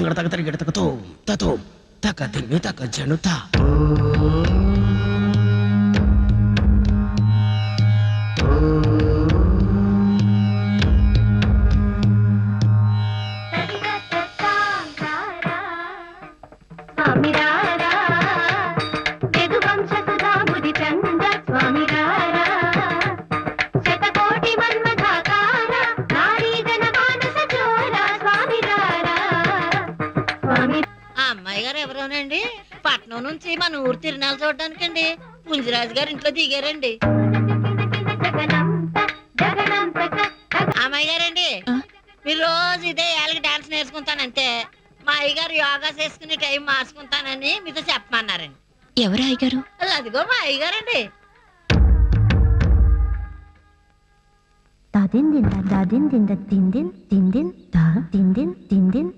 తాంగడ తగ తరిగడ తగతో తతో తగ్గ తిమ్మి తగ్గ జనుతా. ఎవరోనండి పట్నం నుంచి మన ఊరు తిరునాలు చూడడానికండి. పుంజిరాజు గారు ఇంట్లో దిగారండి. అమ్మాయి గారండి మీరు రోజు ఇదే ఏళ్ళకి డాన్స్ నేర్చుకుంటానంటే మా అయ్యగారు యోగా చేసుకునే టైం మార్చుకుంటానని మీతో చెప్పమన్నారండి. ఎవరు అయ్యగారు? అదిగో మా అయ్యగారండి. దిన్ దా దిన్ ద దిన్ దిన్ దిన్ దిన్ దా దిన్ దిన్ దిన్ దిన్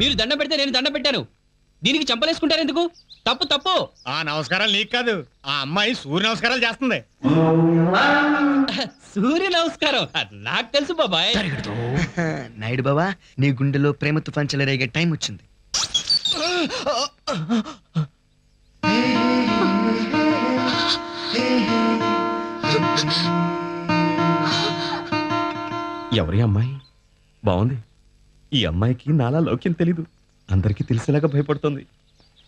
మీరు దండం పెడితే నేను దండం పెట్టాను. దీనికి చంపలేసుకుంటారు ఎందుకు? తప్పు తప్పు. ఆ నమస్కారాలు నీకు కాదు. ఆ అమ్మాయి సూర్య నమస్కారాలు చేస్తుంది. సూర్య నమస్కారం. నాకు తెలుసు బాబాయ్. నాయుడు బావా నీ గుండెలో ప్రేమ తుఫాన్ చెలరేగే టైం వచ్చింది. ఎవరి అమ్మాయి? బాగుంది. ఈ అమ్మాయికి నాలా లౌక్యం తెలీదు. అందరికీ తెలిసేలాగా భయపడుతుంది.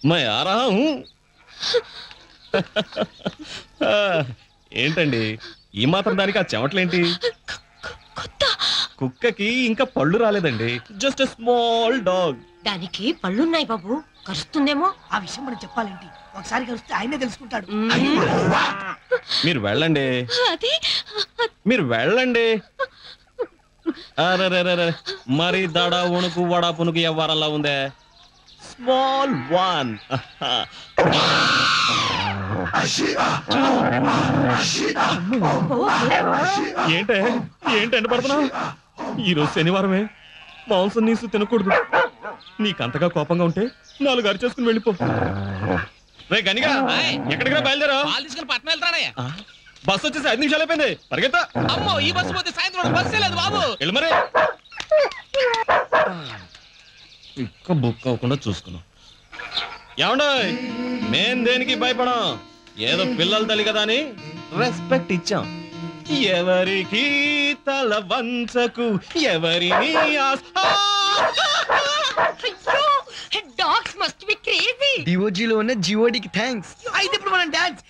మై ఆరా. హూ. ఆ, ఏంటండి? ఈ మాత్రం దానికి ఆ చెమటలేంటి? కుక్కకి ఇంకా పళ్ళు రాలేదండి. జస్ట్ స్మాల్ డాగ్ దానికి పళ్ళున్నాయి బాబు. కరుస్తుందేమో? ఆ విషయం మనం చెప్పాలేంటి? ఒకసారి కలిస్తే ఆయనే తెలుసుకుంటాడు. మీరు వెళ్ళండి. అది. మీరు వెళ్ళండి. మరి దడ ఉణుకు వడ పునుకు ఎవ్వరల్లా ఉందే? స్మాల్ వన్ ఏంటే? ఏంటండి పడుతున్నావు ఈరోజు శనివారమే. మాంసం నీసు తినకూడదు. నీకంతగా కోపంగా ఉంటే నాలుగు అరిచేసుకుని వెళ్ళిపో. రే గనిగా. ఎక్కడికి బయలుదేరా తీసుకుని వెళ్తానయ్యా బస్ వచ్చేసి ఐదు నిమిషాలు అయిపోయింది. పరిగెత్తా. అమ్మో ఈ బస్సు పోతే సాయంత్రం బస్సే లేదు బాబు. వెళ్ళు మరి. ఇక్క బుక్ అవ్వకుండా చూసుకున్నాం. ఏమండో మేం దేనికి భయపడం? ఏదో పిల్లల తల్లి కదా అని. రెస్పెక్ట్ ఇచ్చాం. ఎవరికి తల వంచకు ఎవరిని! డాగ్స్ మస్ట్ బి క్రేజీ డిఓజీలో ఉన్న జిఓడికి థ్యాంక్స్ అయితే ఇప్పుడు మనం డాన్స్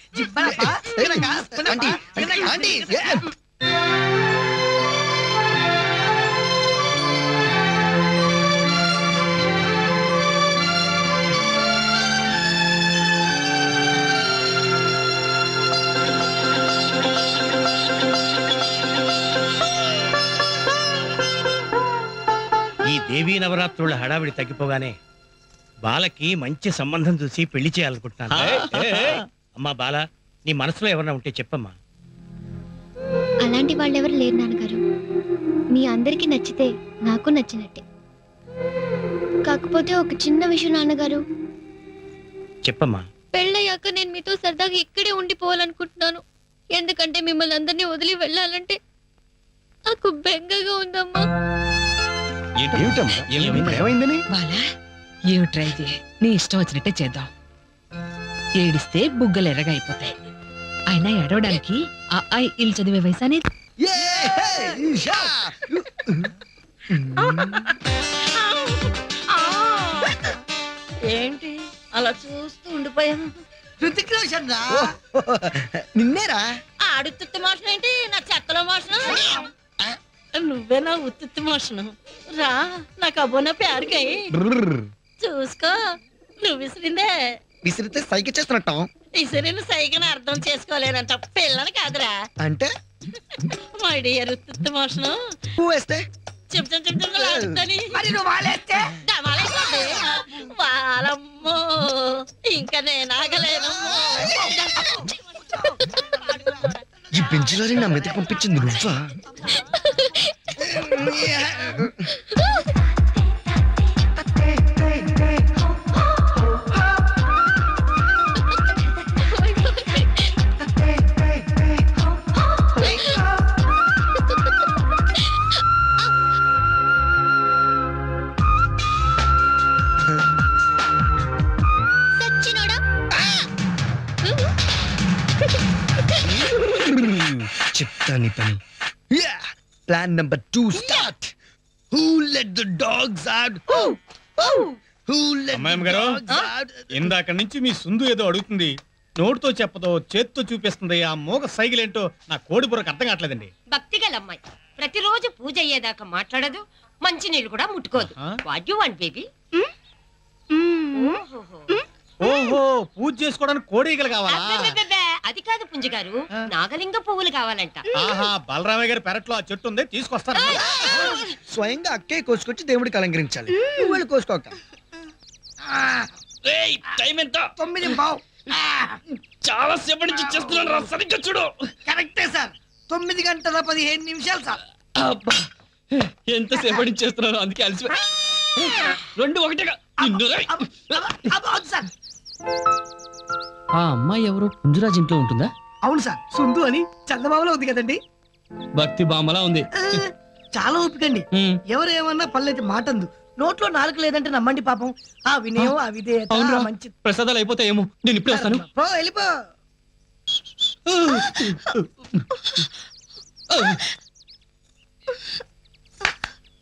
ఈ దేవీ నవరాత్రుల హడావిడి తగ్గిపోగానే బాలకి మంచి సంబంధం చూసి పెళ్ళి చేయాలనుకుంటున్నాను. అమ్మా బాల నీ మనసులో ఎవరైనా ఉంటే చెప్పమ్మా. అలాంటి వాళ్ళెవరు లేరు నాన్నగారు. మీ అందరికీ నచ్చితే నాకు నచ్చినట్టే. కాకపోతే ఒక చిన్న విషయం నాన్నగారు. చెప్పమ్మా. పెళ్ళయ్యాక నేను మీతో సరదాగా ఇక్కడే ఉండిపోవాలనుకుంటున్నాను. ఎందుకంటే మిమ్మల్ని అందరినీ వదిలి వెళ్ళాలంటే నాకు బెంగగా ఉందమ్మా. ఏంటి- ఏమిటమ్మా? ఏమైందని? బాలా ఏమిట్రా ఇది? నీ ఇష్టం వచ్చినట్టే చేద్దాం. ఏడిస్తే బుగ్గలు ఎర్రగా అయిపోతాయి. అయినా ఎడవడానికి ఆ ఐ ఇల్ చదివే వయసు అనేది ఏంటి? అలా చూస్తూ ఉండిపోయాను రుతిక్ రోషన్ రా. నిన్నేరా? ఆడుతుత్తి మోషన్ ఏంటి? నా చెత్తలో మోషన్. నువ్వే నా ఉత్తుత్తి మోషన్. రా నా కబోనా ప్యారుకై చూసుకో. నువ్వు విసిరిందే. విసిరితే సైకి చేస్తున్నట్టాం. విసిరిన సైకిని అర్థం చేసుకోలేనంత పిల్లని కాదురా. అంటే? మై డియర్ ఉత్తుత్తి మోషన్. వేస్తే? చెప్ చెప్ చెప్ చెప్ లాగుతాని మరి నువ్వు వాలేస్తే. వాలమ్మో ఇంకా నేను ఆగలేను. ఈ పెంచులారి నా పంపించింది నువ్వా? To start who let the dogs out who let అమ్మాయమ్మ గారు? ఇందాక నుంచి మీ సుందు ఏదో అడుగుతుంది. నోటితో చెప్పదో చేత్తో చూపిస్తుంది. ఆ మోగ సైకిల్ ఏంటో నా కోడి బుర్రకు అర్థం కావట్లేదండి. భక్తి గల అమ్మాయి. ప్రతిరోజు పూజ అయ్యేదాకా మాట్లాడదు మంచినీళ్ళు కూడా ముట్టుకోదు. ఆ? వాట్ యు వాంట్ బేబీ ఓహో పూజ చేసుకోవడానికి కోడీగలు కావాలా? అది కాదు పుంజ గారు నాగలింగ పువ్వులు కావాలంట ఆహా బలరామయ్య గారి పెరట్లో ఆ చెట్టు ఉంది తీసుకొస్తాను స్వయంగా అక్కే కోసుకొచ్చి దేవుడికి అలంకరించాలి వెళ్ళి కోసుకోక టైం ఎంత తొమ్మిది బావు చాలా సేపటి నుంచి చేస్తున్నాను రా సరిగ్గా చూడు కరెక్టే సార్ తొమ్మిది గంటల పదిహేను నిమిషాలు సార్ అబ్బా ఎంత సేపటి నుంచి చేస్తున్నాను అందుకే అలసి రెండు ఒకటిగా సార్ ఆ అమ్మాయి ఎవరు? పుంజురాజ్ ఇంట్లో ఉంటుందా? అవును సార్ సుందు అని చందమామలో ఉంది కదండి. భక్తి బామ్మలా ఉంది. చాలా ఓపికండి. ఉమ్, ఎవరేమన్నా పల్లెటి మాటందు. నోట్లో నాలుగు లేదంటే నమ్మండి పాపం. ఆ వినయం ఆ విధేయత అవునురా. ఆ మంచి ప్రసాదాలు అయిపోతాయేమో నేను ఇప్పుడే వస్తాను. పో వెళ్ళిపో.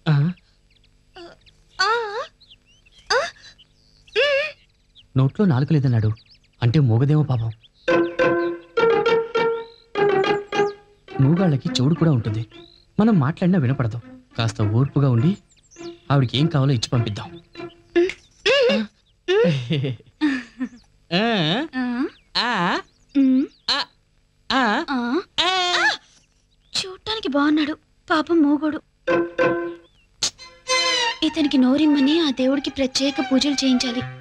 ఆ, నోట్లో నాలుక లేదన్నాడు. అంటే మూగదేమో పాపం. మూగాళ్ళకి చెవుడు కూడా ఉంటుంది. మనం మాట్లాడినా వినపడదు. కాస్త ఓర్పుగా ఉండి ఆవిడకి ఏం కావాలో ఇచ్చి పంపిద్దాం. చూడటానికి బాగున్నాడు. పాపం మూగోడు. ఇతనికి నోరిమ్మని ఆ దేవుడికి ప్రత్యేక పూజలు చేయించాలి.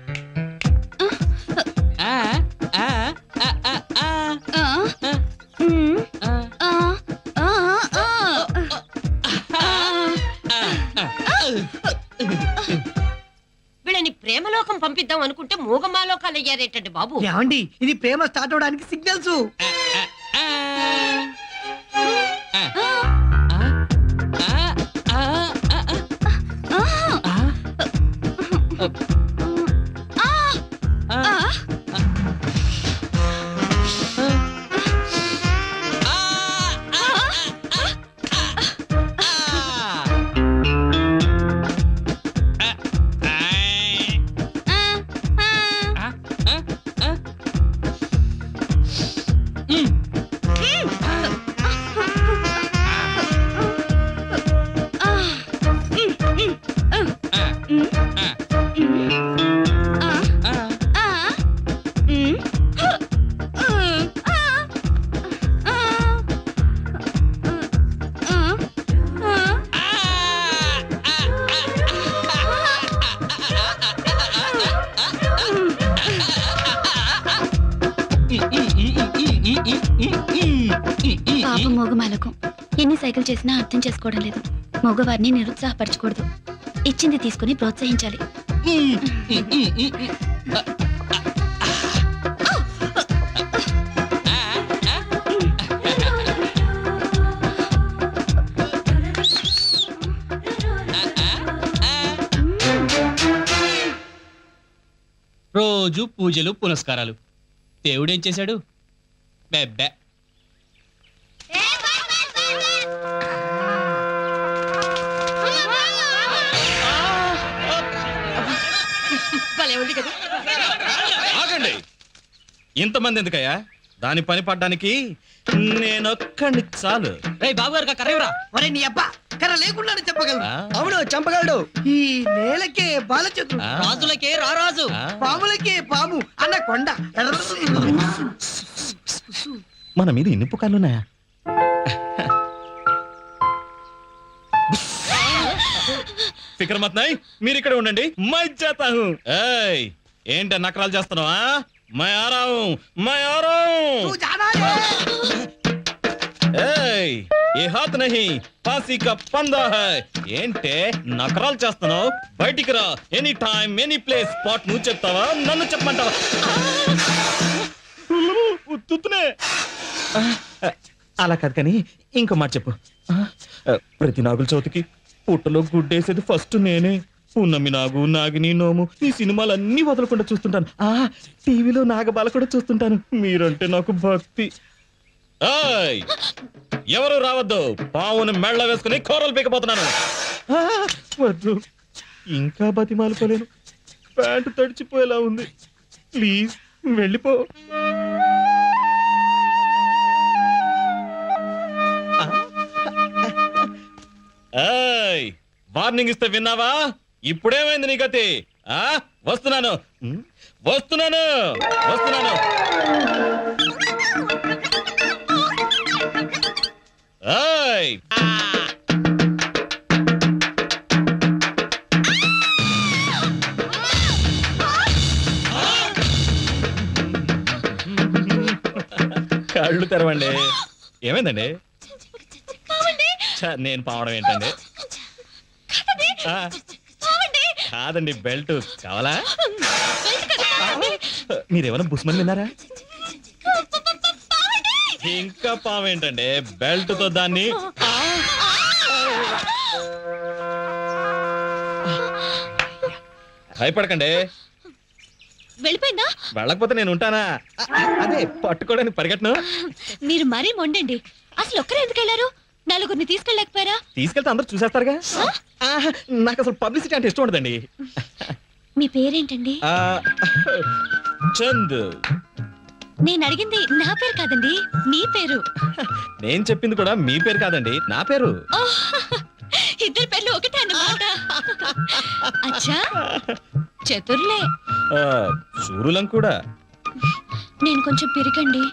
అయ్యారేటండి బాబు? ఏమండి ఇది ప్రేమ స్టార్ట్ అవడానికి సిగ్నల్స్ ఆ, సైకిల్ చేసినా అర్థం చేసుకోవడం లేదు. మగవారిని నిరుత్సాహపరచకూడదు. ఇచ్చింది తీసుకుని ప్రోత్సహించాలి. రోజు పూజలు పునస్కారాలు. దేవుడేం చేశాడు? బెబ్బే. భలే ఉంది కదా? ఆగండి. ఇంతమంది ఎందుకయ్యా? దాని పని పడ్డానికి నేనొక్కడిని చాలు. రేయ్ బాబు గారు కర్రేవరా. ఒరే నీ అబ్బా కర్ర లేకుండానే చెప్పగలరు ఆ? అవును చంపగలడు. ఈ నేలకే బాలచతురు ఆ? రాజులకే రారాజు? పాములకే పాము అన్న కొండ. మన మీద ఇన్ని పుకార్లున్నాయా విక్రమత్ నాయ్ మీరు ఇక్కడ ఉండండి. మజ్జాతాహు ఏయ్ ఏంట నకరాలు చేస్తున్నావా? మై ఆరావు మై ఆరావు. ఏయ్ ఏ హాత్ నహి ఫాసీ కా పందా హై. ఏంటే నకరాలు చేస్తున్నావు? బయటికి రా. Any time any place spot నువ్వు చెప్తావా? నన్ను చెప్పమంటావా? అలా కాదు కానీ ఇంకో మాట చెప్పు. ప్రతి నాగుల చవితికి పుట్టలో గుడ్డేసేది ఫస్ట్ నేనే. పున్నమి నాగు నాగిని నోము ఈ సినిమాలన్నీ వదలకుండా చూస్తుంటాను. ఆ టీవీలో నాగబాల కూడా చూస్తుంటాను. మీరంటే నాకు భక్తి. ఎవరు రావద్దు? పావును మెళ్ళ వేసుకుని కూరలు పీకపోతున్నాను. వద్దు. ఇంకా బతిమాలుకోలేను. ప్యాంటు తడిచిపోయేలా ఉంది. ప్లీజ్ వెళ్ళిపో. ఏయ్! వార్నింగ్ ఇస్తే విన్నావా? ఇప్పుడేమైంది నీ గతి? ఆ వస్తున్నాను. వస్తున్నాను వస్తున్నాను. ఏయ్! కళ్ళు తెరవండి. ఏమైందండి? నేను పావడం ఏంటండి? ఆ, కాదండి బెల్ట్. కావాలా? మీరేమైనా బుస్మని విన్నారా? ఇంకా పావేంటండి బెల్ట్తో దాన్ని భయపడకండి. వెళ్ళిపోయిందా? వెళ్ళకపోతే నేను ఉంటానా? అ- అదే పట్టుకోవడానికి పరిగెట్టను మీరు మరీ మొండండి. అసలు ఒక్కరే ఎందుకు వెళ్ళారు? నలుగురిని తీసుకెళ్ళలేకపోయారా? తీసుకెళ్తే అందరూ చూసేస్తారుగా? ఆహా, నాకు అసలు పబ్లిసిటీ అంటే ఇష్టం ఉండదండి. మీ పేరేంటండి? ఆ, చంద్. నేను అడిగింది నా పేరు కాదండి మీ పేరు. నేను చెప్పింది కూడా మీ పేరు కాదండి నా పేరు. ఓహ్, ఇద్దరి పేర్లు ఒకటే అన్నమాట. అచ్చా చతుర్లే. ఆ, సూరులం కూడా. నేను కొంచెం పెరగండి.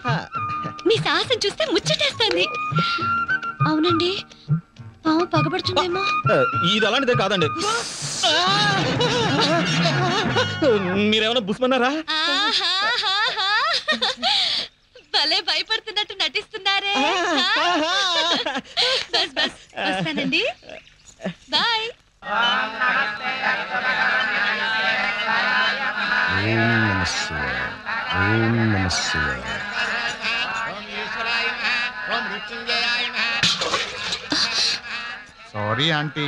మీ సాహసం చూస్తే ముచ్చటేస్తుంది. అవునండి. పాము పగబడుతుందేమో. ఇది అలాంటిదే కాదండి. మీరేమైనా బుస్మన్నారా. భలే భయపడుతున్నట్టు నటిస్తున్నారే. బస్ బస్ వస్తానండి. బాయ్. ఓం నమ శివాయ. ఓం నమ శివాయ. Sorry aunty.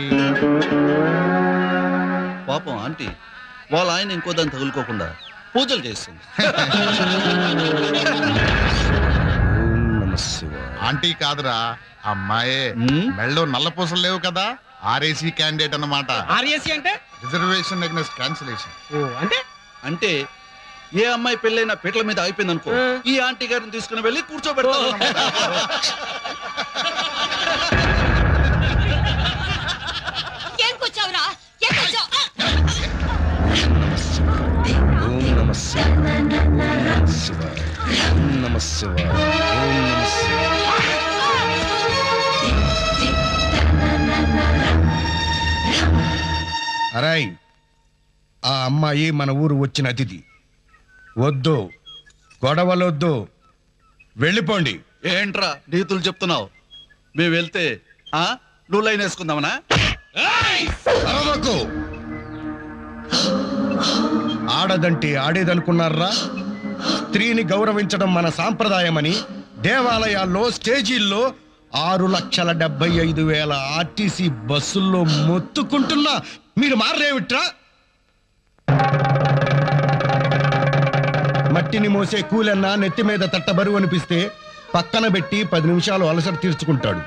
పాపం ఆంటీ వాళ్ళ ఆయన ఇంకో దాన్ని తగులుకోకుండా పూజలు చేస్తుంది. ఆంటీ కాదురా అమ్మాయే. మెళ్ళో నల్ల పూసలు లేవు కదా ఆర్ఏసీ క్యాండిడేట్ అన్నమాట. ఆర్ఎస్సి అంటే? Reservation against cancellation. ఓ అంటే? అంటే ఏ అమ్మాయి పెళ్ళైనా పీటల మీద అయిపోయింది అనుకో ఈ ఆంటీ గారిని తీసుకుని వెళ్ళి కూర్చోబెడతారు అరాయ్ ఆ అమ్మాయి మన ఊరు వచ్చిన అతిథి. వద్దు గొడవలొద్దు. వెళ్ళిపోండి. ఏంట్రా నీతులు చెప్తున్నావు? మేము వెళ్తే ఆ? నువ్వు లైన్ వేసుకుందామనా? అరవకు! ఆడదంటే ఆడేదనుకున్నారా? స్త్రీని గౌరవించడం మన సాంప్రదాయమని దేవాలయాల్లో స్టేజీల్లో ఆరు లక్షల డెబ్బై ఐదు వేల ఆర్టీసీ బస్సుల్లో మొత్తుకుంటున్నా. మీరు మారలేవిట్రా మట్టిని మోసే కూలన్న నెత్తి మీద తట్ట బరువు అనిపిస్తే పక్కన పెట్టి పది నిమిషాలు అలసట తీర్చుకుంటాడు.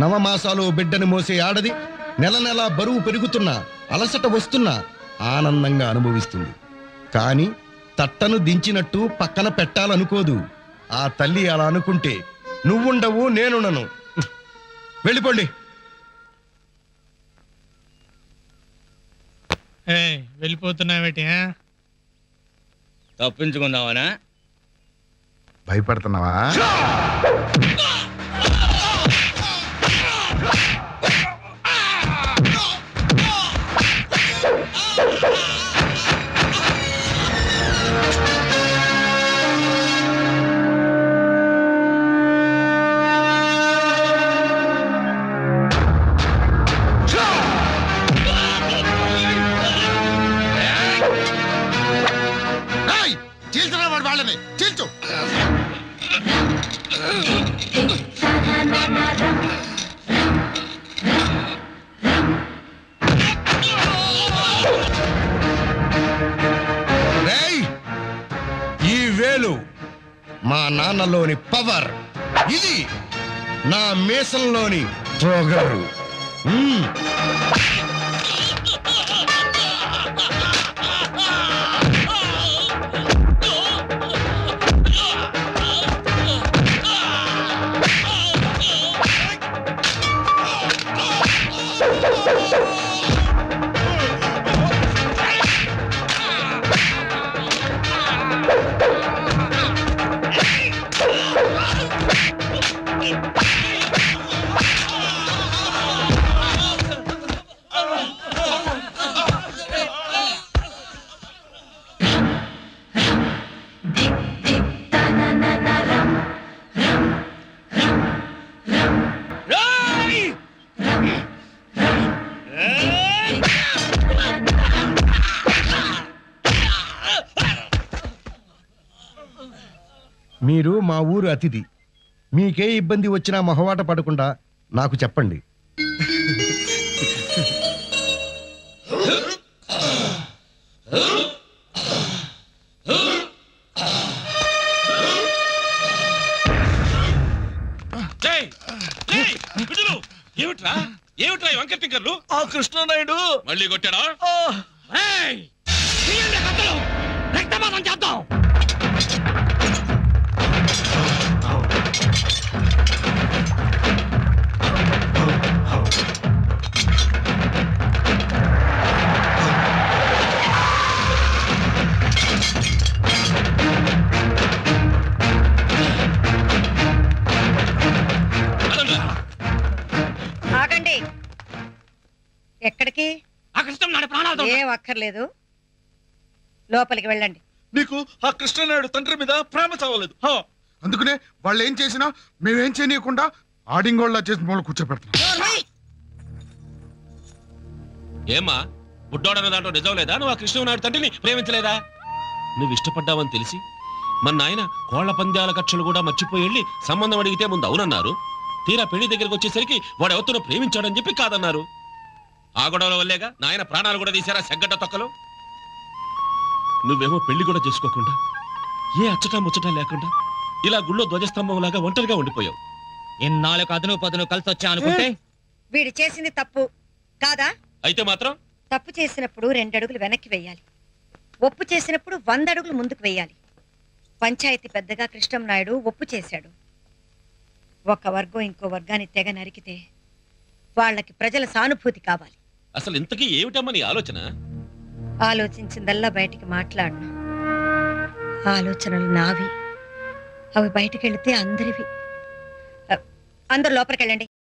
నవమాసాలు బిడ్డని మోసే ఆడది నెల నెల బరువు పెరుగుతున్నా అలసట వస్తున్నా ఆనందంగా అనుభవిస్తుంది. కానీ తట్టను దించినట్టు పక్కన పెట్టాలనుకోదు. ఆ తల్లి అలా అనుకుంటే నువ్వుండవు నేనుండను. వెళ్ళిపోండి. వెళ్ళిపోతున్నావేటి తప్పించుకుందామనా భయపడుతున్నావా నా మీసంలోని పొగరు మీరు మా ఊరు అతిథి. మీకే ఇబ్బంది వచ్చినా మొహమాట పడకుండా నాకు చెప్పండి. ఏమిట్రా? ఏమిట్రా ఈ వంకర టింకర్లు? ఆ కృష్ణనాయుడు. మళ్ళీ కొట్టాడా? రక్తపాతం చేద్దాం. ఎక్కడికి? ఆ కృష్ణం నాడు ప్రాణాలతో ఏం అక్కర్లేదు. లోపలికి వెళ్ళండి. నీకు ఆ కృష్ణనాయుడు తండ్రి మీద ప్రేమ చావలేదు. అందుకనే వాళ్ళు ఏం చేసినా మేమేం చేయనీయకుండా ఆడింగోళ్ళ చేసి మూల కూర్చోపెడుతున్నాం ఏమ్మా బుడ్డోడన్న దాంట్లో నిజం లేదా? నువ్వు ఆ కృష్ణనాయుడు తండ్రిని ప్రేమించలేదా? నువ్వు ఇష్టపడ్డావని తెలిసి మన నాయన కోళ్ళ పందాల కక్షలు కూడా మర్చిపోయి వెళ్ళి సంబంధం అడిగితే ముందు అవునన్నారు. తీరా పెళ్ళి దగ్గరికి వచ్చేసరికి వాడు ఎవరితో ప్రేమించాడని చెప్పి కాదన్నారు. ఆ గొడవల వల్లేగా నాయన ప్రాణాలు కూడా తీశారా సెగ్గడ్డ తొక్కలు? నువ్వేమో పెళ్ళి కూడా చేసుకోకుండా ఏ అచ్చటా ముచ్చటా లేకుండా ఇలా గుళ్ళో ధ్వజస్తంభం లాగా ఒంటరిగా ఉండిపోయావు. ఇన్నాళ్ళకు అదును పదును కలిసి వచ్చా అనుకుంటే వీడు చేసింది తప్పు కాదా? అయితే మాత్రం? తప్పు చేసినప్పుడు రెండు అడుగులు వెనక్కి వెయ్యాలి ఒప్పు చేసినప్పుడు వంద అడుగులు ముందుకు వెయ్యాలి పంచాయతీ పెద్దగా కృష్ణం నాయుడు ఒప్పు చేశాడు. ఒక వర్గం ఇంకో వర్గాన్ని తెగ నరికితే వాళ్ళకి ప్రజల సానుభూతి కావాలి. అసలు ఇంతకీ ఏమిటమ్మా నీ ఆలోచన? ఆలోచించిందల్లా బయటికి మాట్లాడను. ఆలోచనలు నావి. అవి బయటికి వెళితే అందరివి. అందరు అందరూ లోపలికి వెళ్ళండి